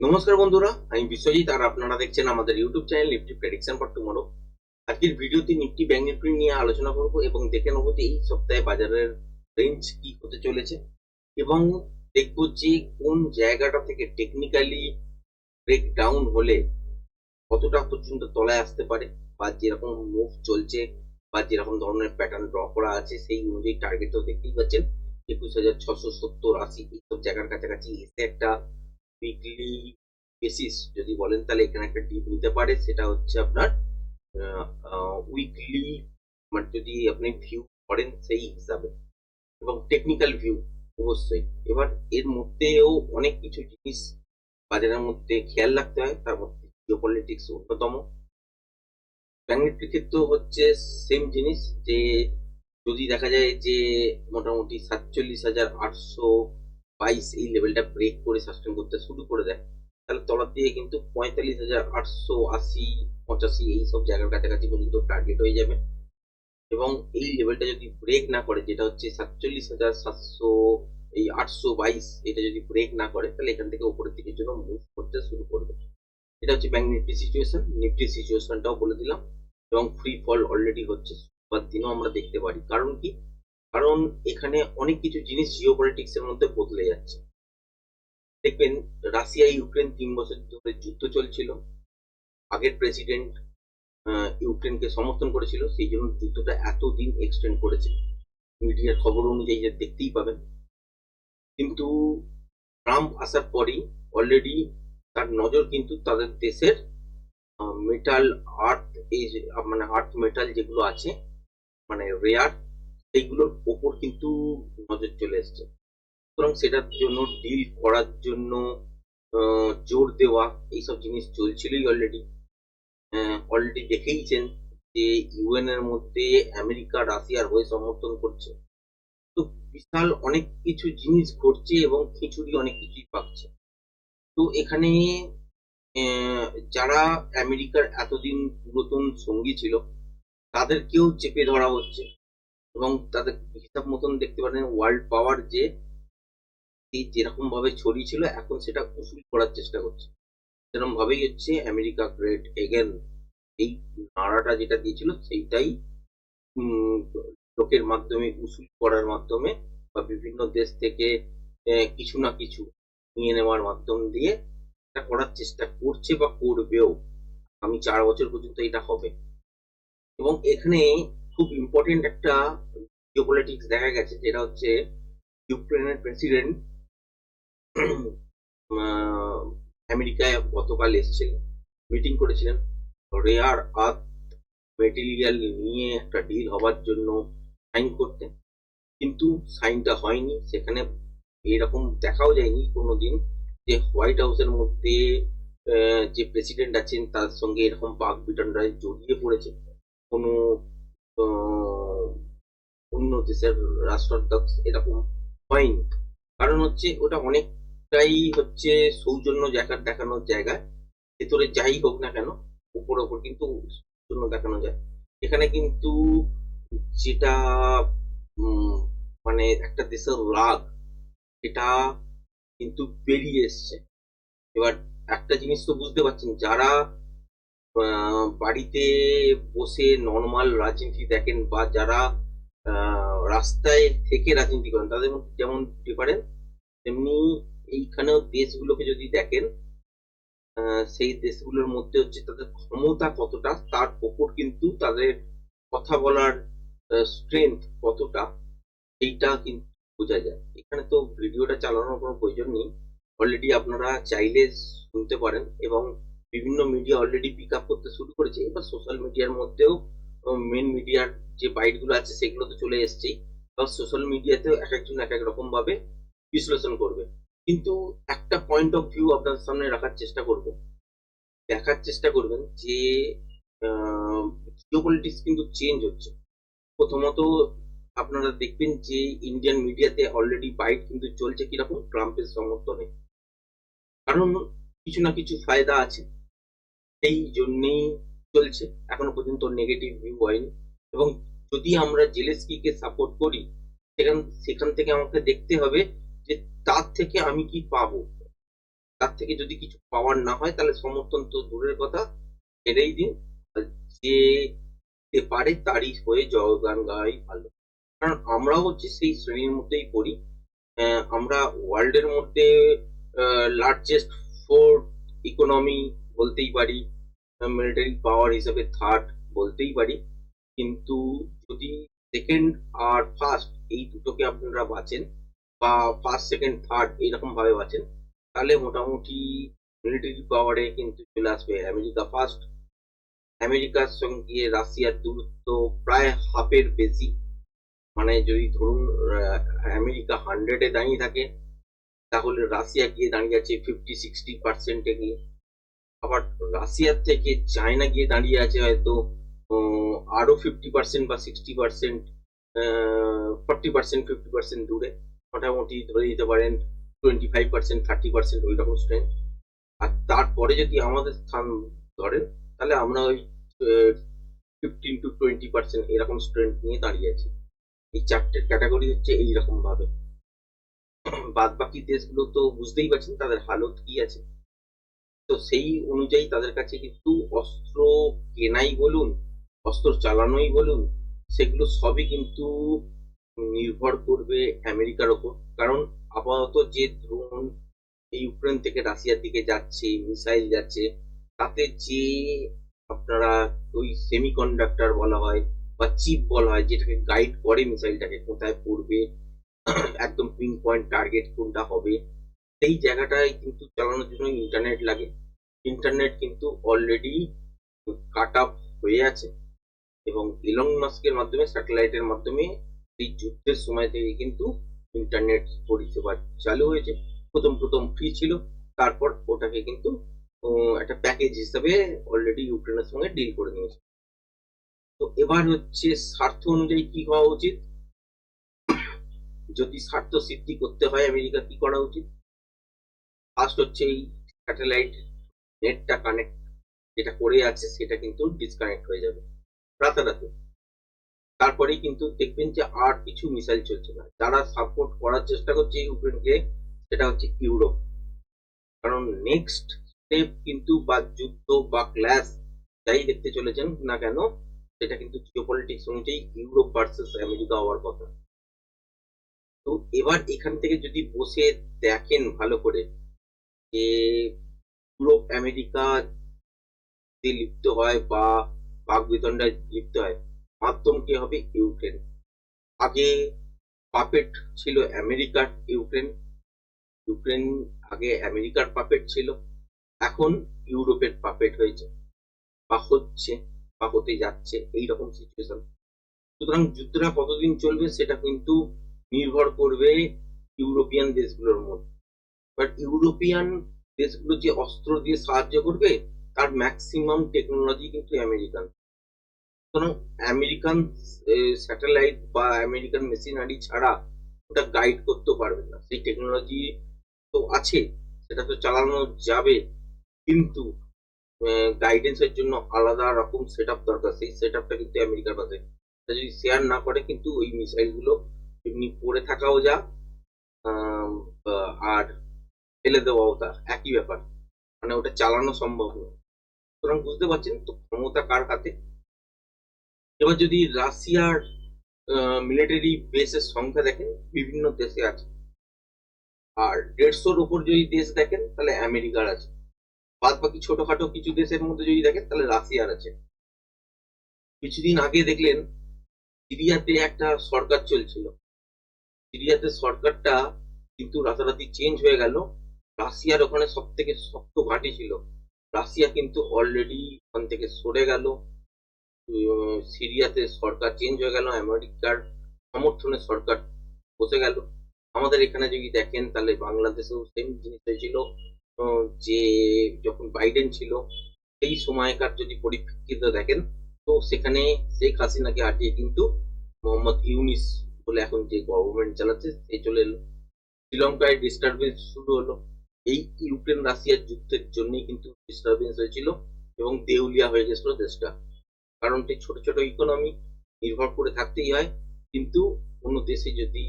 নমস্কার বন্ধুরা, আমি বিশ্বজিৎ, আর আপনারা দেখছেন আমাদের YouTube channel Nifty prediction for tomorrow আজকের ভিডিওতে নিফটি ব্যাংক নিফটি নিয়ে আলোচনা করব এবং দেখে নেব যে এই সপ্তাহে বাজারের রেঞ্জ কি হতে চলেছে এবং দেখব যে কোন জায়গাটা থেকে টেকনিক্যালি ব্রেক ডাউন হলে কতটা পর্যন্ত তলায় আসতে পারে বা যেরকম মুভ চলছে বা যেরকম ধরনের প্যাটার্ন ড্র করা আছে সেই অনুযায়ী টার্গেট তো দেখতেই পাচ্ছেন। একুশ হাজার ছশো সত্তর আশি এইসব জায়গার কাছাকাছি এসে একটা উইকলি বেসিস যদি বলেন তাহলে এখানে একটা ডিপ নিতে পারে, সেটা হচ্ছে আপনার উইকলি মানে যদি আপনি ভিউ করেন সেই হিসাবে এবং টেকনিক্যাল ভিউ অবশ্যই। এবার এর মধ্যেও অনেক কিছু জিনিস বাজারের মধ্যে খেয়াল রাখতে হয়, তার মধ্যে জিওপলিটিক্স অন্যতম। নিফটির ক্ষেত্রেও হচ্ছে সেম জিনিস যে যদি দেখা যায় যে মোটামুটি সাতচল্লিশ হাজার আটশো বাইশ, এই লেভেলটা ব্রেক করে সাস্টেন করতে শুরু করে দেয়। তাহলে তলার দিকে কিন্তু পঁয়তাল্লিশ হাজার আটশো আশি, পঁচাশি, এই সব জায়গার কাছাকাছি পর্যন্ত টার্গেট হয়ে যাবে। এবং এই লেভেলটা যদি ব্রেক না করে, যেটা হচ্ছে সাতচল্লিশ হাজার সাতশো, এই আটশো বাইশ, এটা যদি ব্রেক না করে, তাহলে এখান থেকে উপরের দিকের জন্য মুভ করতে শুরু করবে। এটা হচ্ছে ব্যাংক নিফটি সিচুয়েশন নিফটি সিচুয়েশনটাও বলে দিলাম। এবং ফ্রি ফল অলরেডি হচ্ছে, শুক্রবার দিনও আমরা দেখতে পারি। কারণ কি? কারণ এখানে অনেক কিছু জিনিস জিও পলিটিক্স এর মধ্যে বদলে যাচ্ছে। দেখবেন রাশিয়া, ইউক্রেন তিন বছর ধরে যুদ্ধ চলছিল। আগের প্রেসিডেন্ট ইউক্রেনকে সমর্থন করেছিল, সেই জন্য যুদ্ধটা এতদিন এক্সটেন্ড করেছে। মিডিয়ার খবর অনুযায়ী দেখতেই পাবেন। কিন্তু ট্রাম্প আসার পরেই অলরেডি তার নজর কিন্তু তাদের দেশের মেটাল আর্থ এই মানে আর্থ মেটাল যেগুলো আছে মানে রেয়ার সেইগুলোর ওপর কিন্তু নজর চলে এসছে। সুতরাং সেটার জন্য ডিল করার জন্য জোর দেওয়া, এইসব জিনিস চলছিলই অলরেডি অলরেডি দেখেইছেন যে ইউএন এর মধ্যে আমেরিকা, রাশিয়ার হয়ে সমর্থন করছে। তো বিশাল অনেক কিছু জিনিস ঘটছে এবং খিচুড়ি অনেক কিছুই পাচ্ছে। তো এখানে যারা আমেরিকার এতদিন পুরাতন সঙ্গী ছিল, তাদেরকেও চেপে ধরা হচ্ছে। এবং তাদের হিসাব মতন দেখতে পারেন ওয়ার্ল্ড পাওয়ার যে যেরকম ভাবে ছড়িয়েছিল, এখন সেটা উসুল করার চেষ্টা করছে। সেরকম ভাবেই হচ্ছে আমেরিকা গ্রেট এগেন এই নাড়াটা যেটা দিয়েছিল, সেইটাই লোকের মাধ্যমে, উসুল করার মাধ্যমে বা বিভিন্ন দেশ থেকে কিছু না কিছু নিয়ে নেওয়ার মাধ্যম দিয়ে এটা করার চেষ্টা করছে বা করবেও। আমি চার বছর পর্যন্ত এটা হবে। এবং এখানে খুব ইম্পর্টেন্ট একটা জিওপলিটিক্স দেখা গেছে, যেটা হচ্ছে ইউক্রেনের প্রেসিডেন্ট আমেরিকায় গতকাল এসেছিলেন। মিটিং করেছিলেন। রেয়ার আর্থ মেটেরিয়াল নিয়ে একটা ডিল হবার জন্য সাইন করতে কিন্তু সাইনটা হয়নি। সেখানে এরকম দেখাও যায়নি কোনোদিন যে হোয়াইট হাউসের মধ্যে যে প্রেসিডেন্ট আছেন, তার সঙ্গে এরকম বাঘ বিটনরা জড়িয়ে পড়েছে। কোনো অন্য দেশের রাষ্ট্রাধ্যক্ষ এরকম হয়নি। কারণ হচ্ছে ওটা অনেকটাই হচ্ছে সৌজন্য জায়গা দেখানোর জায়গা। ভেতরে যাই হোক না কেন, উপর ওপর কিন্তু সৌজন্য দেখানো যায়। এখানে কিন্তু যেটা মানে একটা দেশের রাগ এটা কিন্তু বেরিয়ে এসছে। এবার একটা জিনিস তো বুঝতে পারছেন, যারা বাড়িতে বসে নর্মাল রাজনীতি দেখেন বা যারা রাস্তায় থেকে রাজনীতি করেন, তাদের মধ্যে যেমন ডিফারেন্স তেমনি এইখানেও দেশগুলোকে যদি দেখেন সেই দেশগুলোর মধ্যে হচ্ছে তাদের ক্ষমতা কতটা, তার ওপর কিন্তু তাদের কথা বলার স্ট্রেংথ কতটা, এইটা কিন্তু বোঝা যায়। এখানে তো ভিডিওটা চালানোর কোনো প্রয়োজন নেই। অলরেডি আপনারা চাইলে শুনতে পারেন এবং বিভিন্ন মিডিয়া অলরেডি পিক আপ করতে শুরু করেছে। এবার সোশ্যাল মিডিয়ার মধ্যেও মেন মিডিয়ার যে বাইটগুলো আছে সেগুলো তো চলে এসছেই বা সোশ্যাল মিডিয়াতেও এক একজন এক এক রকম ভাবে বিশ্লেষণ করবে। কিন্তু একটা পয়েন্ট অফ ভিউ আপনার সামনে রাখার চেষ্টা করব। দেখার চেষ্টা করবেন যে জিওপলিটিক্স কিন্তু চেঞ্জ হচ্ছে। প্রথমত আপনারা দেখবেন যে ইন্ডিয়ান মিডিয়াতে অলরেডি বাইট কিন্তু চলছে কীরকম? ট্রাম্পের সমর্থনে। কারণ কিছু না কিছু ফায়দা আছে। সেই জন্যেই চলছে। এখনও পর্যন্ত নেগেটিভ ভিউ হয়নি। এবং যদি আমরা জেলেস্কিকে সাপোর্ট করি, সেখান সেখান থেকে আমাকে দেখতে হবে যে তার থেকে আমি কি পাবো। তার থেকে যদি কিছু পাওয়ার না হয়, তাহলে সমর্থন তো দূরের কথা। ছেড়েই দিন। যে দিতে পারে তারই হয়ে জয়গান গাই ভালো। কারণ আমরাও হচ্ছে সেই শ্রেণির মধ্যেই পড়ি। আমরা ওয়ার্ল্ডের মধ্যে লার্জেস্ট ফোর্থ ইকোনমি বলতেই পারি মিলিটারি পাওয়ার হিসেবে থার্ড বলতেই পারি। কিন্তু যদি সেকেন্ড আর ফার্স্ট এই দুটোকে আপনারা বাঁচেন বা ফার্স্ট সেকেন্ড থার্ড এইরকম ভাবে বাঁচেন, তাহলে মোটামুটি মিলিটারি পাওয়ারে কিন্তু চলে আসবে। আমেরিকা ফার্স্ট আমেরিকার সঙ্গে রাশিয়ার দূরত্ব প্রায় হাফের বেশি। মানে যদি ধরুন আমেরিকা হান্ড্রেডে দাঁড়িয়ে থাকে, তাহলে রাশিয়া গিয়ে দাঁড়িয়ে আছে ফিফটি সিক্সটি পার্সেন্টে গিয়ে। আবার রাশিয়ার থেকে চায়না গিয়ে দাঁড়িয়ে আছে হয়তো আরও ফিফটি পার্সেন্ট বা sixty percent forty percent fifty percent দূরে। মোটামুটি ধরে দিতে পারেন twenty five percent thirty percent ওই রকম স্ট্রেন্থ আর তারপরে যদি আমাদের স্থান ধরেন, তাহলে আমরা ওই ফিফটিন টু টোয়েন্টি পার্সেন্ট এরকম স্ট্রেন্থ নিয়ে দাঁড়িয়ে আছি। এই চারটের ক্যাটাগরি হচ্ছে এইরকম ভাবে বাদ বাকি দেশগুলো তো বুঝতেই পারছেন তাদের হালত কি আছে। তো সেই অনুযায়ী তাদের কাছে কিন্তু অস্ত্র কেনাই বলুন, অস্ত্র চালানোই বলুন, সেগুলো সবই কিন্তু নির্ভর করবে আমেরিকার ওপর। কারণ আপাতত যে ড্রোন এই ইউক্রেন থেকে রাশিয়ার দিকে যাচ্ছে, মিসাইল যাচ্ছে, তাতে যে আপনারা ওই সেমিকন্ডাক্টর বলা হয় বা চিপ বলা হয়, যেটাকে গাইড করে মিসাইলটাকে কোথায় পড়বে, একদম পিন পয়েন্ট টার্গেট কোনটা হবে, সেই জায়গাটায় কিন্তু চালানোর জন্য ইন্টারনেট লাগে। ইন্টারনেট কিন্তু অলরেডি কাট আপ হয়ে আছে এবং ইলং মাস্কের মাধ্যমে স্যাটেলাইটের মাধ্যমে এই যুদ্ধের সময় থেকে কিন্তু ইন্টারনেট পরিষেবা চালু হয়েছে। প্রথম প্রথম ফ্রি ছিল, তারপর ওটাকে কিন্তু একটা প্যাকেজ হিসাবে অলরেডি ইউক্রেনের সঙ্গে ডিল করে নিয়েছে। তো এবার হচ্ছে স্বার্থ অনুযায়ী কি হওয়া উচিত? যদি স্বার্থ সিদ্ধি করতে হয় আমেরিকা, কি করা উচিত? ফার্স্ট হচ্ছে এই স্যাটেলাইট নেটটা কানেক্ট যেটা করে আছে, সেটা কিন্তু ডিসকানেক্ট হয়ে যাবে। রাতারাতি তারপরেই কিন্তু দেখবেন যে আর কিছু মিসাইল চলছে না। যারা সাপোর্ট করার চেষ্টা করছে ইউক্রেনকে সেটা হচ্ছে ইউরোপ। কারণ নেক্সট স্টেপ কিন্তু বা যুদ্ধ বা ক্ল্যাশ যাই দেখতে চলেছেন না কেন, সেটা কিন্তু জিওপলিটিক্স অনুযায়ী ইউরোপ ভার্সেস আমেরিকা হওয়ার কথা। তো এবার এখান থেকে যদি বসে দেখেন ভালো করে, যে ইউরোপ আমেরিকা যে লিপ্ত হয় বা বাক বিতণ্ডায় লিপ্ত হয়, মাধ্যম কি হবে? ইউক্রেন। আগে পাপেট ছিল আমেরিকার ইউক্রেন। ইউক্রেন আগে আমেরিকার পাপেট ছিল, এখন ইউরোপের পাপেট হয়েছে বা হচ্ছে বা হতে যাচ্ছে এইরকম সিচুয়েশন সুতরাং যুদ্ধটা কতদিন চলবে সেটা কিন্তু নির্ভর করবে ইউরোপিয়ান দেশগুলোর মধ্যে। বাট ইউরোপিয়ান দেশগুলো যে অস্ত্র দিয়ে সাহায্য করবে, তার ম্যাক্সিমাম টেকনোলজি কিন্তু আমেরিকান সুতরাং আমেরিকান স্যাটেলাইট বা আমেরিকান মেশিনারি ছাড়া ওটা গাইড করতে পারবে না। সেই টেকনোলজি তো আছে, সেটা তো চালানো যাবে, কিন্তু গাইডেন্সের জন্য আলাদা রকম সেট আপ দরকার। সেই সেট আপটা কিন্তু আমেরিকার এটা যদি শেয়ার না করে কিন্তু ওই মিসাইলগুলো এমনি পড়ে থাকাও যা আর ফেলে দেওয়াও তা একই ব্যাপার। মানে ওটা চালানো সম্ভব নয়। সুতরাং বুঝতে পারছেন তো ক্ষমতা কার হাতে? এবার যদি রাশিয়ার মিলিটারি বেসের সংখ্যা দেখেন, বিভিন্ন দেশে আছে। আর দেড়শোর উপর যদি দেশ দেখেন, তাহলে আমেরিকার আছে। বাদ বাকি ছোটখাটো কিছু দেশের মধ্যে যদি দেখেন, তাহলে রাশিয়ার আছে। কিছুদিন আগে দেখলেন, সিরিয়াতে একটা সরকার চলছিল। সিরিয়াতে সরকারটা কিন্তু রাতারাতি চেঞ্জ হয়ে গেল। রাশিয়ার ওখানে সব থেকে শক্ত ঘাঁটি ছিল। রাশিয়া কিন্তু অলরেডি ওখান থেকে সরে গেল। সিরিয়াতে সরকার চেঞ্জ হয়ে গেল, আমেরিকার সমর্থনে সরকার বসে গেল। আমাদের এখানে যদি দেখেন, তাহলে বাংলাদেশেও সেম জিনিস হয়েছিল। যে যখন বাইডেন ছিল, সেই সময়কার যদি পরিপ্রেক্ষিত দেখেন, তো সেখানে শেখ হাসিনাকে হাঁটিয়ে কিন্তু মোহাম্মদ ইউনিস বলে এখন যে গভর্নমেন্ট চালাচ্ছে, সে চলে এলো। শ্রীলঙ্কায় ডিস্টারবেন্স শুরু হলো। এই ইউক্রেন রাশিয়ার যুদ্ধের জন্যই কিন্তু ডিস্টারবেন্স হয়েছিল এবং দেউলিয়া হয়ে গেছিল দেশটা। কারণ কারণটি ছোট ছোট ইকোনমি নির্ভর করে থাকতেই হয়, কিন্তু কোনো দেশে যদি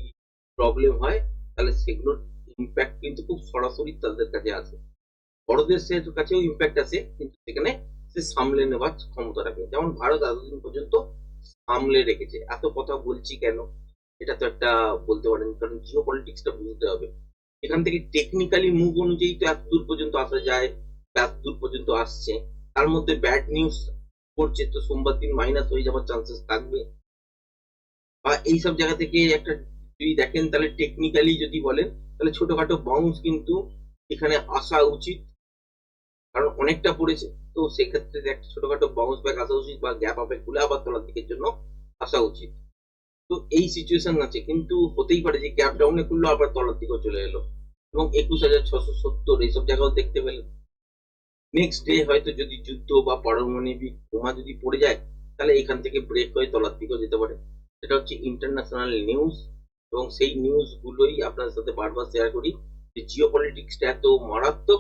প্রবলেম হয়, তাহলে সেগুলোর ইম্প্যাক্ট কিন্তু খুব সরাসরি তাদের কাছে আসে। বড় দেশের কাছেও ইম্প্যাক্ট আছে, কিন্তু সেখানে সে সামলে নেওয়ার ক্ষমতা রাখে। যেমন ভারত এতদিন পর্যন্ত সামলে রেখেছে। এত কথা বলছি কেন? এটা তো একটা বলতে পারেন, কারণ জিও পলিটিক্সটা বুঝতে হবে। এখান থেকে টেকনিক্যালি মুভ অনুযায়ী তো এত দূর পর্যন্ত আসা যায় বা এত দূর পর্যন্ত আসছে। তার মধ্যে ব্যাড নিউজ করছে তো সোমবার দিন মাইনাস হয়ে যাওয়ার চান্সেস থাকবে। বা এইসব জায়গা থেকে একটা যদি দেখেন তাহলে টেকনিক্যালি যদি বলেন, তাহলে ছোটখাটো বাউন্স কিন্তু এখানে আসা উচিত। কারণ অনেকটা পড়েছে। তো সেক্ষেত্রে একটা ছোটখাটো বাউন্স ব্যাক আসা উচিত বা গ্যাপ আপে খুলে আবার তলার দিকের জন্য আসা উচিত। তো এই সিচুয়েশন আছে। কিন্তু হতেই পারে যে গ্যাপ ডাউনে খুললো, আবার তলার দিকেও চলে এলো। এবং একুশ হাজার ছশো সত্তর, এইসব জায়গাও দেখতে পেলেন নেক্সট ডে হয়তো যদি যুদ্ধ বা পারমাণবিক বোমা যদি পড়ে যায়, তাহলে এখান থেকে ব্রেক হয়ে তলার দিকেও যেতে পারে। সেটা হচ্ছে ইন্টারন্যাশনাল নিউজ এবং সেই নিউজ গুলোই আপনাদের সাথে বারবার শেয়ার করি যে জিও পলিটিক্সটা এত মারাত্মক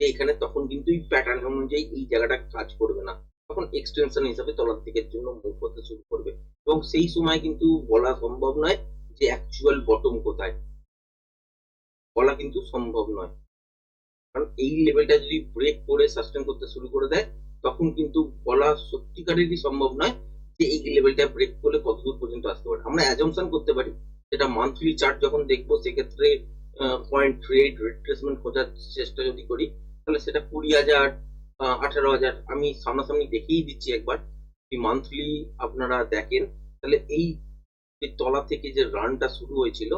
যে এখানে তখন কিন্তু এই প্যাটার্ন অনুযায়ী এই জায়গাটা কাজ করবে না। তখন এক্সটেনশন হিসাবে তলার দিকের জন্য মুভ করতে শুরু করবে। এবং সেই সময় কিন্তু বলা সম্ভব নয় যে অ্যাকচুয়াল বটম কোথায়। বলা কিন্তু সম্ভব নয়। কারণ এই লেভেলটা যদি ব্রেক করে সাস্টেন করতে শুরু করে দেয়, তখন কিন্তু বলা সত্যিকারেরই সম্ভব নয় যে এই লেভেলটা ব্রেক করলে কত দূর পর্যন্ত আসতে পারে। আমরা অ্যাজমশন করতে পারি সেটা মান্থলি চার্ট যখন দেখব, সেক্ষেত্রে পয়েন্ট ট্রেড রিট্রেসমেন্ট খোঁজার চেষ্টা যদি করি, তাহলে সেটা কুড়ি হাজার আঠারো হাজার। আমি সামনাসামনি দেখেই দিচ্ছি একবার। মান্থলি আপনারা দেখেন, তাহলে এই যে তলা থেকে যে রানটা শুরু হয়েছিল,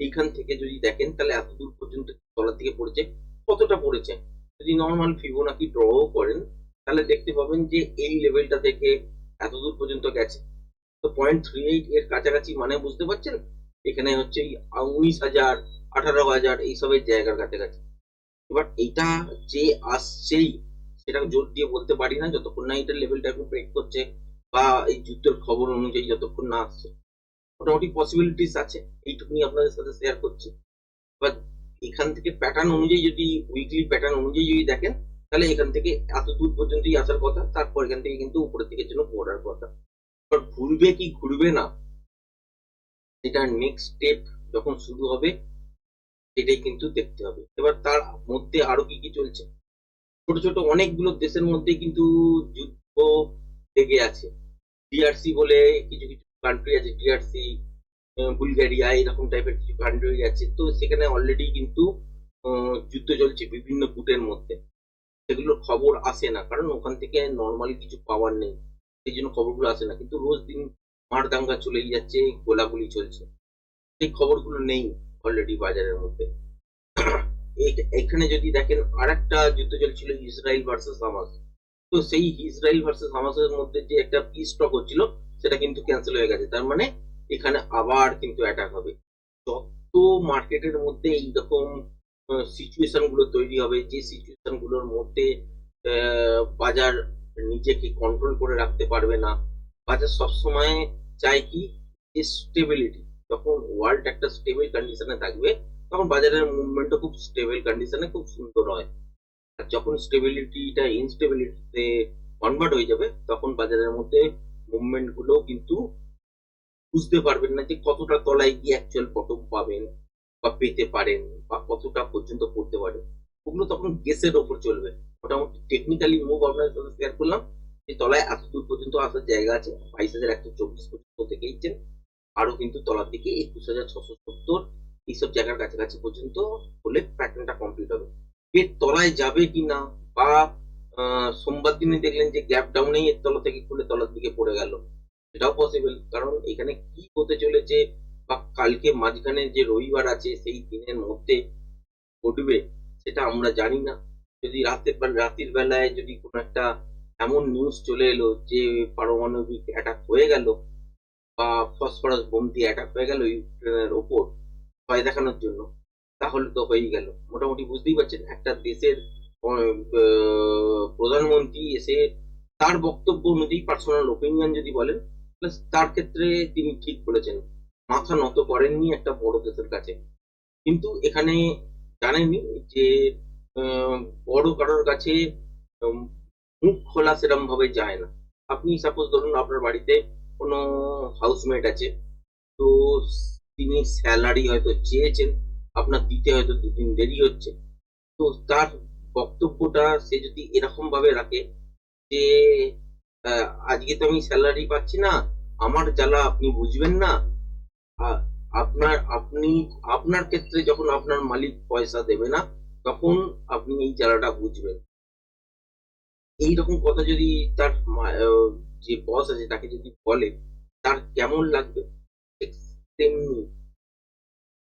এইখান থেকে যদি দেখেন, তাহলে এত দূর পর্যন্ত তলার দিকে পড়েছে, কতটা পড়েছে? যদি নর্মাল ফিবোনাকি ড্রও করেন, তাহলে দেখতে পাবেন যে এই লেভেলটা থেকে এত দূর পর্যন্ত গেছে। তো পয়েন্ট থ্রি এইট এর কাছাকাছি মানে বুঝতে পারছেন? এখানে হচ্ছে উনিশ হাজার, আঠারো হাজার, এইসবের জায়গার কাছাকাছি। এবার এইটা যে আসছেই সেটা জোর দিয়ে বলতে পারি না, যতক্ষণ না এটার একটু ব্রেক করছে বা এই যুদ্ধের খবর অনুযায়ী যতক্ষণ না আসছে। মোটামুটি পসিবিলিটিস আছে এইটুকুনি আপনাদের সাথে শেয়ার করছি। এবার এখান থেকে প্যাটার্ন অনুযায়ী যদি উইকলি প্যাটার্ন অনুযায়ী যদি দেখেন, তাহলে এখান থেকে এত দূর পর্যন্তই আসার কথা, তারপর এখান থেকে কিন্তু উপরের দিকের জন্য পড়ার কথা। এবার ঘুরবে কি ঘুরবে না, এটা নেক্সট স্টেপ যখন শুরু হবে সেটাই কিন্তু দেখতে হবে। এবার তার মধ্যে আরও কি কি চলছে ছোট ছোট অনেকগুলো দেশের মধ্যে কিন্তু যুদ্ধ লেগে আছে। ডিআরসি বলে কিছু কিছু কান্ট্রি আছে ডিআরসি বুলগেরিয়া এরকম টাইপের কিছু কান্ট্রি আছে। তো সেখানে অলরেডি কিন্তু যুদ্ধ চলছে বিভিন্ন গুটের মধ্যে। সেগুলোর খবর আসে না, কারণ ওখান থেকে নর্মালি কিছু পাওয়ার নেই। সেই জন্য খবরগুলো আসে না। কিন্তু রোজ দিন মার দাঙ্গা চলেই যাচ্ছে, গোলাগুলি চলছে। সেই খবরগুলো নেই অলরেডি বাজারের মধ্যে। এখানে যদি দেখেন আর একটা যুদ্ধ চলছিল ইসরায়েল ভার্সেস হামাস। তো সেই ইসরায়েল ভার্সেস হামাসের মধ্যে যে একটা পিস টক হচ্ছিল, সেটা কিন্তু ক্যান্সেল হয়ে গেছে। তার মানে এখানে আবার কিন্তু অ্যাটাক হবে। যত মার্কেটের মধ্যে এইরকম সিচুয়েশনগুলো তৈরি হবে, যে সিচুয়েশনগুলোর মধ্যে বাজার নিজেকে কন্ট্রোল করে রাখতে পারবে না, বাজার সবসময় চায় কি? স্টেবিলিটি যখন ওয়ার্ল্ড একটা স্টেবল কন্ডিশনে থাকবে তখন বাজারের মুভমেন্টও খুব স্টেবল কন্ডিশনে খুব সুন্দর হয়। আর যখন স্টেবিলিটিটা ইনস্টেবিলিটিতে কনভার্ট হয়ে যাবে, তখন বাজারের মধ্যে মুভমেন্টগুলো কিন্তু বুঝতে পারবেন না যে কতটা তলায় গিয়ে অ্যাকচুয়াল বটম পাবেন বা পেতে পারেন বা কতটা পর্যন্ত পড়তে পারে ওগুলো তখন গেসের ওপর চলবে। মোটামুটি টেকনিক্যালি মুভ আপনাদের সাথে শেয়ার করলাম যে তলায় এত দূর পর্যন্ত আসার জায়গা আছে, বাইশ হাজার একশো চব্বিশ পর্যন্ত দেখেইছেন আরও কিন্তু তলার দিকে একুশ হাজার ছশো সত্তর এইসব জায়গার কাছাকাছি পর্যন্ত হলে প্যাটার্নটা কমপ্লিট হবে। এর তলায় যাবে কি না বা সোমবার দিনে দেখলেন যে গ্যাপ ডাউনেই এর তলা থেকে খুলে তলার দিকে পড়ে গেল। সেটাও পসিবল কারণ এখানে কি হতে চলেছে বা কালকে মাঝখানে যে রবিবার আছে, সেই দিনের মধ্যে ঘটবে, সেটা আমরা জানি না। যদি রাতের রাতের বেলায় যদি কোনো একটা এমন নিউজ চলে এলো যে পারমাণবিক অ্যাটাক হয়ে গেল বা ফসফরাস বোম দিয়ে অ্যাটাক হয়ে গেল ইউক্রেনের ওপর ভয় দেখানোর জন্য, তাহলে তো হয়েই গেল। মোটামুটি বুঝতেই পারছেন, একটা দেশের প্রধানমন্ত্রী এসে তার বক্তব্য অনুযায়ী পার্সোনাল ওপিনিয়ন যদি বলেন তার ক্ষেত্রে তিনি ঠিক বলেছেন, মাথা নত করেননি একটা বড় দেশের কাছে। কিন্তু এখানে জানেনই যে বড় কারোর কাছে মুখ খোলা সেরম ভাবে যায় না। আপনি সাপোজ ধরুন আপনার বাড়িতে কোনো হাউসমেট আছে, তো তিনি স্যালারি হয়তো চেয়েছেন, আপনার দিতে হয়তো দুদিন দেরি হচ্ছে। তো তার বক্তব্যটা সে যদি এরকম ভাবে রাখে যে আজকে তো আমি স্যালারি পাচ্ছি না, আমার জ্বালা আপনি বুঝবেন না আপনার, আপনি, আপনার ক্ষেত্রে যখন আপনার মালিক পয়সা দেবে না, তখন আপনি এই জ্বালাটা বুঝবেন। এইরকম কথা যদি তার যে বস আছে তাকে যদি বলে, তার কেমন লাগবে? তেমনি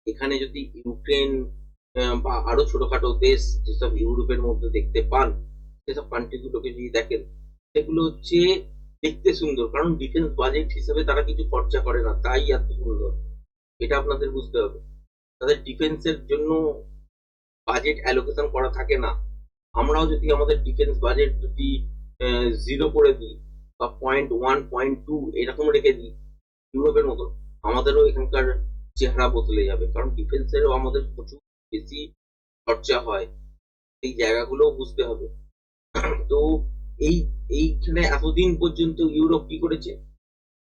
এখানে যদি ইউক্রেন বা আরও ছোটখাটো দেশ যেসব ইউরোপের মধ্যে দেখতে পান, সেসব কান্ট্রি গুলোকে যদি দেখেন, সেগুলো হচ্ছে দেখতে সুন্দর। কারণ ডিফেন্স বাজেট হিসেবে তারা কিছু খরচা করে না, তাই এত সুন্দর। এটা আপনাদের বুঝতে হবে। তাদের ডিফেন্সের জন্য বাজেট অ্যালোকেশন করা থাকে না। আমরাও যদি আমাদের ডিফেন্স বাজেট যদি জিরো করে দিই, বা পয়েন্ট ওয়ান পয়েন্ট টু এরকম রেখে দিই, ইউরোপের মতো আমাদেরও এখানকার চেহারা বদলে যাবে, কারণ ডিফেন্সেরও আমাদের প্রচুর বেশি খরচা হয়। এই জায়গাগুলোও বুঝতে হবে। তো এই, এইখানে এতদিন পর্যন্ত ইউরোপ কি করেছে?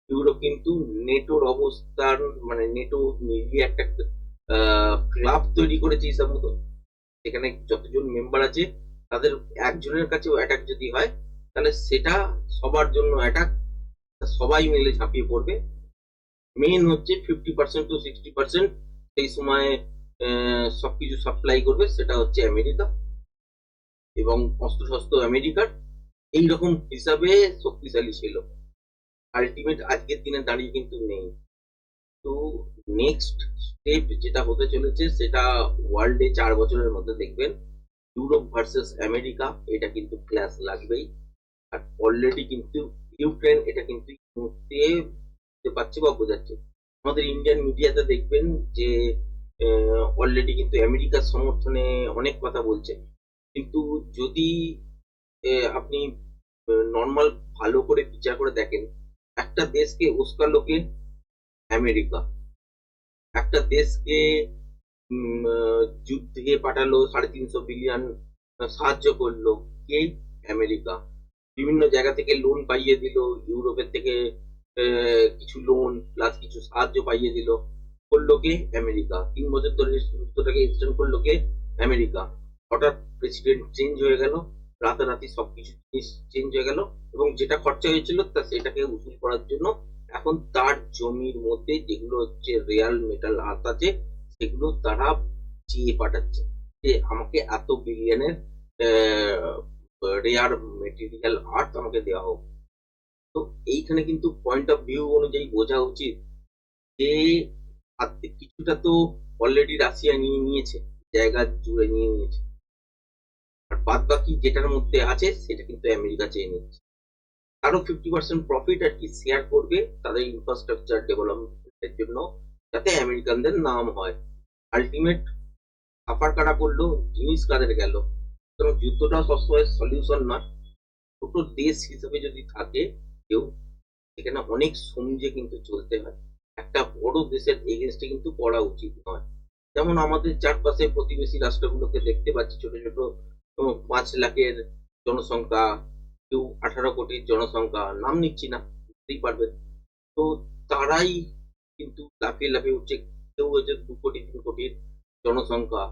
ইউরোপ কিন্তু নেটোর অবস্থান মানে নেটো মিলিয়ে একটা ক্লাব তৈরি করেছে হিসাব মতো সেখানে যতজন মেম্বার আছে, তাদের একজনের কাছেও অ্যাটাক যদি হয়, তাহলে সেটা সবার জন্য অ্যাটাক সবাই মিলে ঝাঁপিয়ে পড়বে। মেন হচ্ছে fifty percent to sixty percent সেই সময় সবকিছু সাপ্লাই করবে, সেটা হচ্ছে আমেরিকা এবং অস্ত্রশস্ত্র আমেরিকার এইরকম হিসাবে শক্তিশালী ছিল। আলটিমেট আজকের দিনে দাঁড়িয়ে কিন্তু নেই। তো নেক্সট স্টেপ যেটা হতে চলেছে, সেটা ওয়ার্ল্ডে চার বছরের মধ্যে দেখবেন, ইউরোপ ভার্সেস আমেরিকা, এটা কিন্তু ক্লাস লাগবেই। আর অলরেডি কিন্তু ইউক্রেন, এটা কিন্তু বুঝতে পারছে বা বোঝাচ্ছে। আমাদের ইন্ডিয়ান মিডিয়াতে দেখবেন যে অলরেডি কিন্তু আমেরিকার সমর্থনে অনেক কথা বলছে। কিন্তু যদি আপনি নর্মাল ভালো করে বিচার করে দেখেন, একটা দেশকে উস্কার লোকে আমেরিকা। একটা দেশকে যুদ্ধে পাঠালো, সাড়ে তিনশো বিলিয়ন সাহায্য করল, কে? আমেরিকা। বিভিন্ন জায়গা থেকে লোন পাইয়ে দিল, ইউরোপের থেকে কিছু লোন প্লাস কিছু সাহায্য পাইয়ে দিল, করল কে? আমেরিকা। তিন বছর ধরে যুদ্ধটাকে এক্সটেন্ড করল কে? আমেরিকা। হঠাৎ প্রেসিডেন্ট চেঞ্জ হয়ে গেল, রাতারাতি সবকিছু জিনিস চেঞ্জ হয়ে গেল এবং যেটা খরচা হয়েছিল তা সেটাকে উসুল করার জন্য এখন তার জমির মধ্যে যেগুলো হচ্ছে রিয়াল মেটাল আর্থ আছে, সেগুলো তারা চেয়ে পাঠাচ্ছে। যে আমাকে এত বিলিয়নের রেয়ার মেটেরিয়াল আর্থ আমাকে দেওয়া হোক। তো এইখানে কিন্তু পয়েন্ট অফ ভিউ অনুযায়ী বোঝা উচিত যে কিছুটা তো অলরেডি রাশিয়া নিয়ে নিয়েছে, জায়গা জুড়ে নিয়ে নিয়েছে। আর বাদ বাকি যেটার মধ্যে আছে, সেটা কিন্তু আমেরিকা চেয়ে নিচ্ছে। আরও ফিফটি পার্সেন্ট প্রফিট আর কি শেয়ার করবে তাদের ইনফ্রাস্ট্রাকচার ডেভেলপমেন্টের জন্য, যাতে আমেরিকানদের নাম হয়। আলটিমেট সাফার কারা করল, জিনিস কাদের গেল? যুদ্ধটা সবসময় সলিউশন না ছোট দেশ হিসেবে যদি থাকে কেউ সেখানে অনেক সমঝে কিন্তু চলতে হয়। একটা বড় দেশের এগেনস্টে কিন্তু করা উচিত নয়। যেমন আমাদের চারপাশে প্রতিবেশী রাষ্ট্রগুলোকে দেখতে পাচ্ছি, ছোট ছোট পাঁচ লাখের জনসংখ্যা, কেউ আঠারো কোটির জনসংখ্যা, নাম নিচ্ছি না, বুঝতেই পারবেন। তো তারাই কিন্তু লাফিয়ে লাফিয়ে উঠছে, কেউ হচ্ছে দু কোটি, তিন কোটির জনসংখ্যা,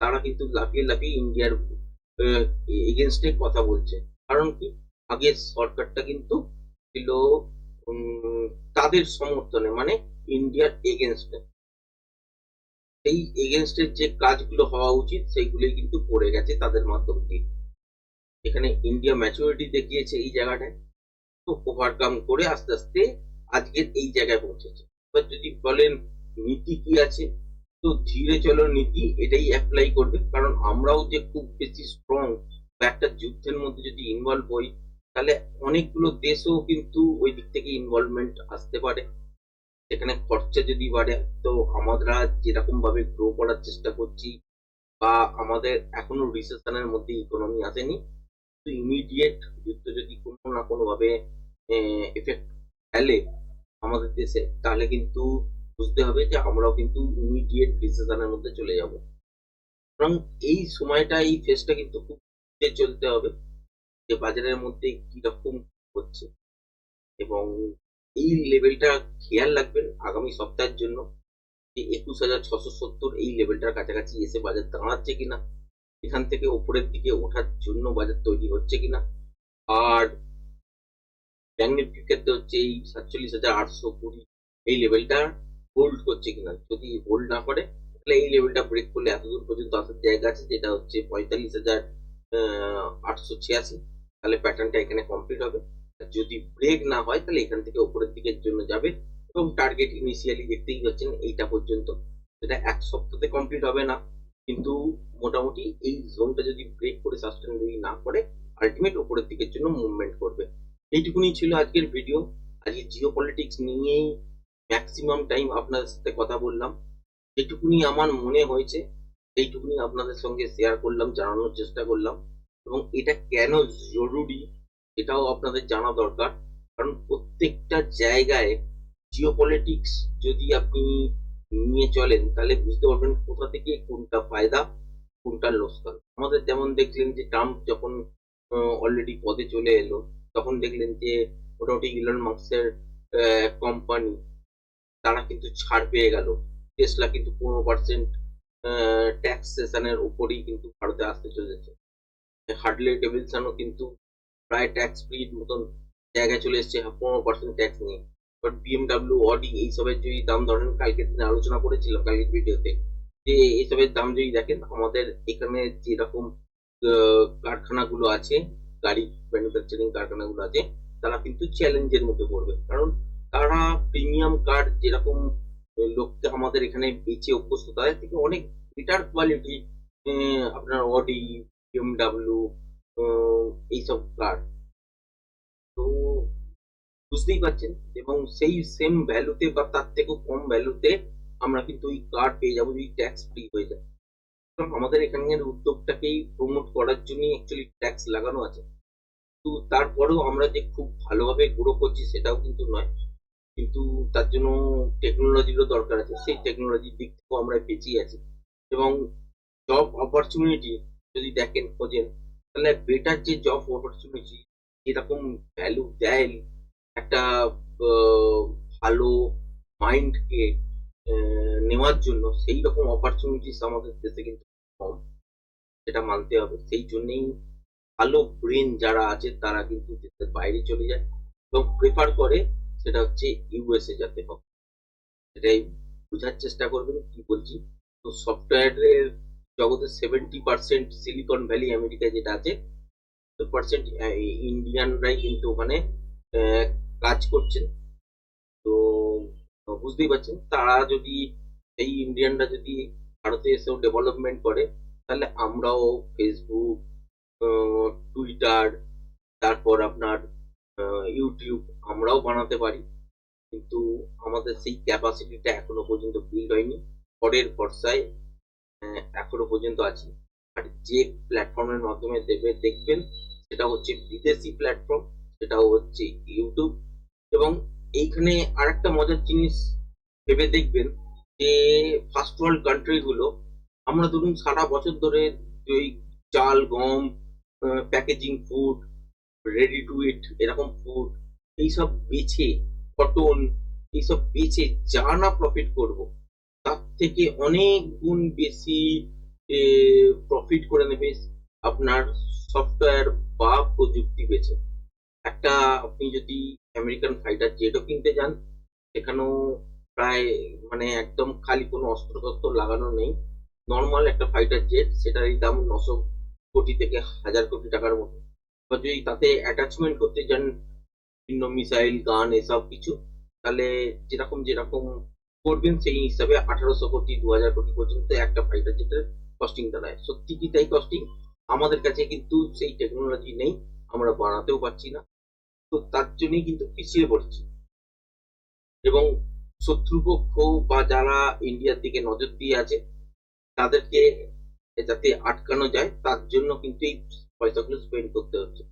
তারা কিন্তু লাফিয়ে লাফিয়ে ইন্ডিয়ার এগেনস্টে কথা বলছে। কারণ কি? আগে সরকারটা কিন্তু ছিল তাদের সমর্থনে মানে ইন্ডিয়ার এগেনস্টে সেই এগেনস্টের যে কাজগুলো হওয়া উচিত, সেইগুলোই কিন্তু করে গেছে তাদের মাধ্যম দিয়ে। এখানে ইন্ডিয়া ম্যাচুরিটি দেখিয়েছে এই জায়গাটায়। তো ওভারকাম করে আস্তে আস্তে আজকের এই জায়গায় পৌঁছেছে। এবার যদি বলেন নীতি কি আছে, তো ধীরে চলো নীতি এটাই অ্যাপ্লাই করবে। কারণ আমরাও যে খুব বেশি স্ট্রং বা একটা যুদ্ধের মধ্যে যদি ইনভলভ হই তাহলে অনেকগুলো দেশও কিন্তু ওই দিক থেকে ইনভলভমেন্ট আসতে পারে। সেখানে খরচা যদি বাড়ে, তো আমরা যেরকম ভাবে গ্রো করার চেষ্টা করছি বা আমাদের এখনও রিসেশনের মধ্যে ইকোনমি আসেনি, তো ইমিডিয়েট যুদ্ধ যদি কোনো না কোনো ভাবে এফেক্ট ফেলে আমাদের দেশে, তাহলে কিন্তু বুঝতে হবে যে আমরাও কিন্তু ইমিডিয়েট রিসেশনের মধ্যে চলে যাব। সুতরাং এই সময়টা, এই ফেজটা কিন্তু খুব চলতে হবে। যে বাজারের মধ্যে কি রকম হচ্ছে। এবং এই লেভেলটা খেয়াল রাখবেন আগামী সপ্তাহের জন্য যে একুশ হাজার ছশো সত্তর এই লেভেলটার কাছাকাছি এসে বাজার দাঁড়াচ্ছে কিনা, এখান থেকে উপরের দিকে ওঠার জন্য বাজার তৈরি হচ্ছে কিনা। আর ব্যাংক নিফটির ক্ষেত্রে হচ্ছে এই সাতচল্লিশ হাজার আটশো কুড়ি এই লেভেলটা হোল্ড করছে কিনা। যদি হোল্ড না করে, তাহলে এই লেভেলটা ব্রেক করলে এতদূর পর্যন্ত আসার জায়গা আছে, যেটা হচ্ছে পঁয়তাল্লিশ হাজার আটশো ছিয়াশি। তাহলে প্যাটার্নটা এখানে কমপ্লিট হবে। যদি ব্রেক না হয়, তাহলে এখান থেকে উপরের দিকের জন্য যাবে এবং টার্গেট ইনিশিয়ালি দেখতেই পাচ্ছেন এইটা পর্যন্ত। সেটা এক সপ্তাহে কমপ্লিট হবে না। কিন্তু মোটামুটি এই জোনটা যদি ব্রেক করে সাস্টেনেবলি না করে আলটিমেট উপরের দিকের জন্য মুভমেন্ট করবে। এইটুকুনি ছিল আজকের ভিডিও আজকে জিও পলিটিক্স নিয়েই ম্যাক্সিমাম টাইম আপনাদের সাথে কথা বললাম। যেটুকুনি আমার মনে হয়েছে। সেইটুকুনি আপনাদের সঙ্গে শেয়ার করলাম, জানানোর চেষ্টা করলাম। এবং এটা কেন জরুরি এটাও আপনাদের জানা দরকার। কারণ প্রত্যেকটা জায়গায় জিও পলিটিক্স যদি আপনি নিয়ে চলেন, তাহলে বুঝতে পারবেন কোথা থেকে কোনটা ফায়দা, কোনটা লোকসান। আমাদের যেমন দেখলেন যে ট্রাম্প যখন অলরেডি পদে চলে এলো, তখন দেখলেন যে মোটামুটি ইলন মার্কসের কোম্পানি তারা কিন্তু ছাড় পেয়ে গেল। টেসলা কিন্তু পনেরো পার্সেন্ট ট্যাক্সেশনের উপরেই কিন্তু ভারতে আসতে চলেছে। হার্ডলে ডেভিলসনও কিন্তু প্রায় ট্যাক্স ফ্রির মতন জায়গায় চলে এসেছে পনেরো পার্সেন্ট ট্যাক্স নিয়ে। বাট বিএমডাব্লিউ অডি এইসবের যদি দাম ধরেন, কালকে দিনে আলোচনা করেছিলাম, কালকের ভিডিওতে, যে এইসবের দাম যদি দেখেন, আমাদের এখানে যেরকম কারখানাগুলো আছে, গাড়ি ম্যানুফ্যাকচারিং কারখানাগুলো আছে, তারা কিন্তু চ্যালেঞ্জের মধ্যে পড়বে। কারণ তারা প্রিমিয়াম কার যেরকম লোককে আমাদের এখানে বেঁচে অভ্যস্ত, তাদের থেকে অনেক বেটার কোয়ালিটি আপনার অডি বিএমডাব্লিউ এইসব কার তো বুঝতেই পারছেন, এবং সেই সেম ভ্যালুতে বা তার থেকেও কম ভ্যালুতে আমরা কিন্তু ওই কার পেয়ে যাব, যদি ট্যাক্স ফ্রি হয়ে যায়। আমাদের এখানের উদ্যোগটাকেই প্রমোট করার জন্যই অ্যাকচুয়ালি ট্যাক্স লাগানো আছে। তো তারপরেও আমরা যে খুব ভালোভাবে গ্রো করছি সেটাও কিন্তু নয়। কিন্তু তার জন্য টেকনোলজিরও দরকার আছে। সেই টেকনোলজির দিক থেকেও আমরা পিছিয়ে আছি। এবং জব অপরচুনিটি যদি দেখেন, খোঁজেন, তাহলে বেটার যে জব অপরচুনিটি যেরকম ভ্যালু দেয়, একটা ভালো মাইন্ডকে নেওয়ার জন্য সেই রকম অপরচুনিটিস আমাদের দেশে কিন্তু কম। সেটা মানতে হবে। সেই জন্যেই ভালো ব্রেন যারা আছে, তারা কিন্তু দেশের বাইরে চলে যায় এবং প্রেফার করে সেটা হচ্ছে ইউএসএ যাতে হোক। সেটাই বোঝার চেষ্টা করবেন, কি বলছি? তো সফটওয়্যারের জগতের seventy percent Silicon Valley America যেটা আছে পার্সেন্ট ইন্ডিয়ানরাই কিন্তু ওখানে কাজ করছেন তো বুঝতেই পারছেন, তারা যদি, এই ইন্ডিয়ানরা যদি ভারতে এসেও ডেভেলপমেন্ট করে, তাহলে আমরাও ফেসবুক টুইটার তারপর আপনার ইউটিউব আমরাও বানাতে পারি। কিন্তু আমাদের সেই ক্যাপাসিটিটা এখনও পর্যন্ত বিল্ড হয়নি। পরের ভরসায় এখনও পর্যন্ত আছি। আর যে প্ল্যাটফর্মের মাধ্যমে দেবে, দেখবেন সেটা হচ্ছে বিদেশি প্ল্যাটফর্ম সেটাও হচ্ছে ইউটিউব এবং এইখানে আর একটা মজার জিনিস ভেবে দেখবেন যে ফার্স্ট ওয়ার্ল্ড কান্ট্রিগুলো আমরা ধরুন সারা বছর ধরে ওই চাল, গম packaging food ready to eat এরকম ফুড এইসব বেছে কটন এইসব বেছে যা না প্রফিট করব তার থেকে অনেক গুণ বেশি প্রফিট করে নেবে আপনার সফটওয়্যার বা প্রযুক্তি বেছে। একটা আপনি যদি আমেরিকান ফাইটার জেটও কিনতে যান, সেখানেও প্রায় মানে একদম খালি কোনো অস্ত্র টস্ত্র লাগানো নেই। নর্মাল একটা ফাইটার জেট সেটার দাম নশো কোটি থেকে হাজার কোটি টাকার মতো। বা যদি তাতে অ্যাটাচমেন্ট করতে যান বিভিন্ন মিসাইল, গান, এসব কিছু, তাহলে যেরকম যেরকম করবেন সেই হিসাবে আঠারোশো কোটি দু হাজার কোটি পর্যন্ত একটা ফাইটার জেটের কস্টিং দাঁড়ায়। সত্যি কি তাই কস্টিং আমাদের কাছে কিন্তু সেই টেকনোলজি নেই, আমরা বানাতেও পারছি না। তো তার জন্যই কিন্তু পিছিয়ে পড়ছি। এবং শত্রুপক্ষ বা যারা ইন্ডিয়ার দিকে নজর দিয়ে আছে, তাদেরকে যাতে আটকানো যায়। তার জন্য কিন্তু এই পয়সাগুলো স্পেন্ড করতে হচ্ছে।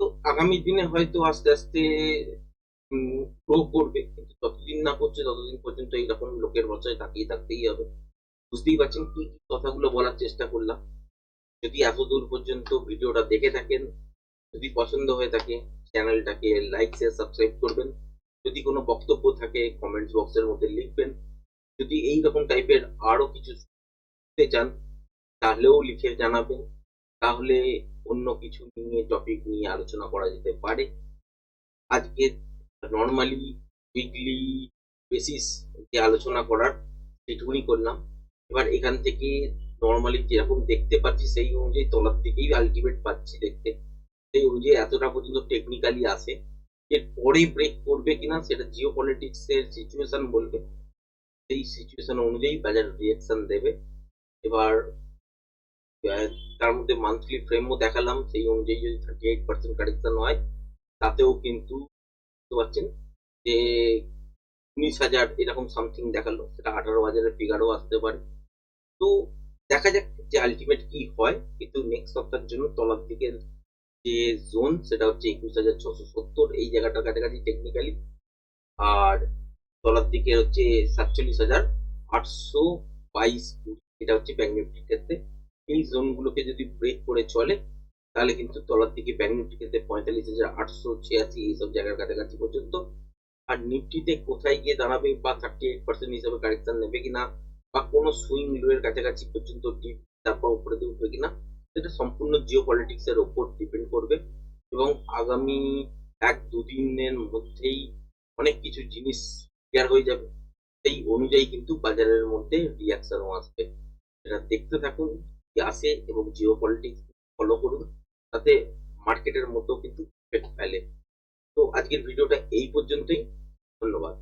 তো আগামী দিনে হয়তো আস্তে আস্তে গ্রো করবে, কিন্তু যতদিন না করছে, ততদিন পর্যন্ত এইরকম লোকের বছরে তাকিয়ে থাকতেই হবে। বুঝতেই পারছেন কি কথাগুলো বলার চেষ্টা করলাম। যদি এত দূর পর্যন্ত ভিডিওটা দেখে থাকেন, যদি পছন্দ হয়ে থাকে, চ্যানেলটাকে লাইক শেয়ার সাবস্ক্রাইব করবেন। যদি কোনো বক্তব্য থাকে কমেন্টস বক্সের মধ্যে লিখবেন। যদি এই রকম টাইপের আরও কিছু চান, তাহলেও লিখে জানাবেন। তাহলে অন্য কিছু নিয়ে টপিক নিয়ে আলোচনা করা যেতে পারে। আজকে নর্মালি উইকলি বেসিস যে আলোচনা করার সেটুকুনি করলাম। এবার এখান থেকে নর্মালি যেরকম দেখতে পাচ্ছি সেই অনুযায়ী তলার থেকেই আলটিমেট পাচ্ছি দেখতে। সেই অনুযায়ী এতটা পর্যন্ত টেকনিক্যালি আসে এর পরে ব্রেক করবে কিনা সেটা জিও পলিটিক্স এর সিচুয়েশন বলবে। সেই সিচুয়েশন অনুযায়ী বাজার রিয়াকশন দেবে। এবার তার মধ্যে মান্থলি ফ্রেমও দেখালাম। সেই অনুযায়ী যদি থার্টি এইট পার্সেন্ট কারেকশন হয়, তাতেও কিন্তু বুঝতে পাচ্ছেন যে উনিশ হাজার এরকম সামথিং দেখাল, সেটা আঠারো হাজারের ফিগারও আসতে পারে। তো দেখা যাক যে আলটিমেট কি হয়। কিন্তু নেক্সট সপ্তাহের জন্য তলার দিকের যে জোন সেটা হচ্ছে একুশ হাজার ছশো সত্তর। এই জায়গাটার কাছাকাছি টেকনিক্যালি আর তলার দিকে হচ্ছে সাতচল্লিশ হাজার আটশো বাইশ এটা হচ্ছে ব্যাঙ্ক নিফটির ক্ষেত্রে। এই জোনগুলোকে যদি ব্রেক করে চলে তাহলে কিন্তু তলার দিকে ব্যাঙ্ক নিফটির ক্ষেত্রে পঁয়তাল্লিশ হাজার আটশো ছিয়াশি এইসব জায়গার কাছাকাছি পর্যন্ত। আর নিফটিতে কোথায় গিয়ে দাঁড়াবে বা থার্টি এইট পার্সেন্ট হিসাবে কারেকশন নেবে কিনা বা কোনো সুইং লো এর কাছাকাছি পর্যন্ত ডিপ তারপর উপরে দিয়ে উঠবে কিনা, সেটা সম্পূর্ণ জিও পলিটিক্স এর উপর ডিপেন্ড করবে। এবং আগামী এক দুদিনের মধ্যেই অনেক কিছু জিনিস ক্লিয়ার হয়ে যাবে। সেই অনুযায়ী কিন্তু বাজারের মধ্যে রিয়াকশনও আসবে। সেটা দেখতে থাকুন, কি আসে এবং জিও পলিটিক্স ফলো করুন। তাতে মার্কেটের মতো কিন্তু ফেলে। তো আজকের ভিডিওটা এই পর্যন্তই। ধন্যবাদ।